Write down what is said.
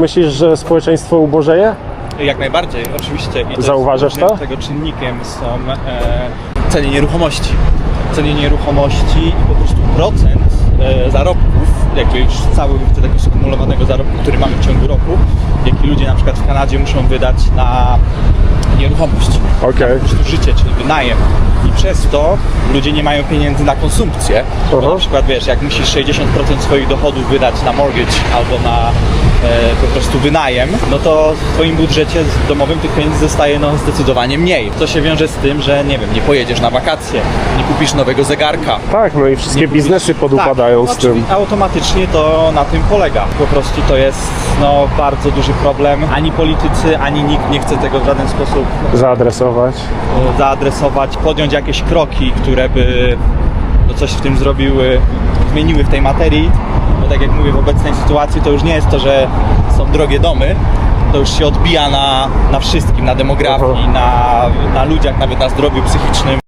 Myślisz, że społeczeństwo ubożeje? Jak najbardziej, oczywiście. I to Zauważasz to? Tego czynnikiem są e, ceny nieruchomości. Ceny nieruchomości i po prostu procent e, zarobków, jakby już cały tego skumulowanego zarobku, który mamy w ciągu roku, jaki ludzie na przykład w Kanadzie muszą wydać na nieruchomość. Okej. Po prostu życie, czyli wynajem. I przez to ludzie nie mają pieniędzy na konsumpcję. Bo Aha. na przykład wiesz, jak musisz 60% swoich dochodów wydać na mortgage albo na po prostu wynajem, no to w twoim budżecie domowym tych pieniędzy zostaje no, zdecydowanie mniej. To się wiąże z tym, że nie wiem, nie pojedziesz na wakacje, nie kupisz nowego zegarka. Tak, no i wszystkie kupisz- biznesy podupadają tak, z tym. Automatycznie to na tym polega. Po prostu to jest no, bardzo duży problem. Ani politycy, ani nikt nie chce tego w żaden sposób Zaadresować. e, zaadresować, podjąć jakieś kroki, które by no, coś w tym zrobiły, zmieniły w tej materii. Tak jak mówię, w obecnej sytuacji to już nie jest to, że są drogie domy, to już się odbija na, na wszystkim, na demografii, na, na ludziach, nawet na zdrowiu psychicznym.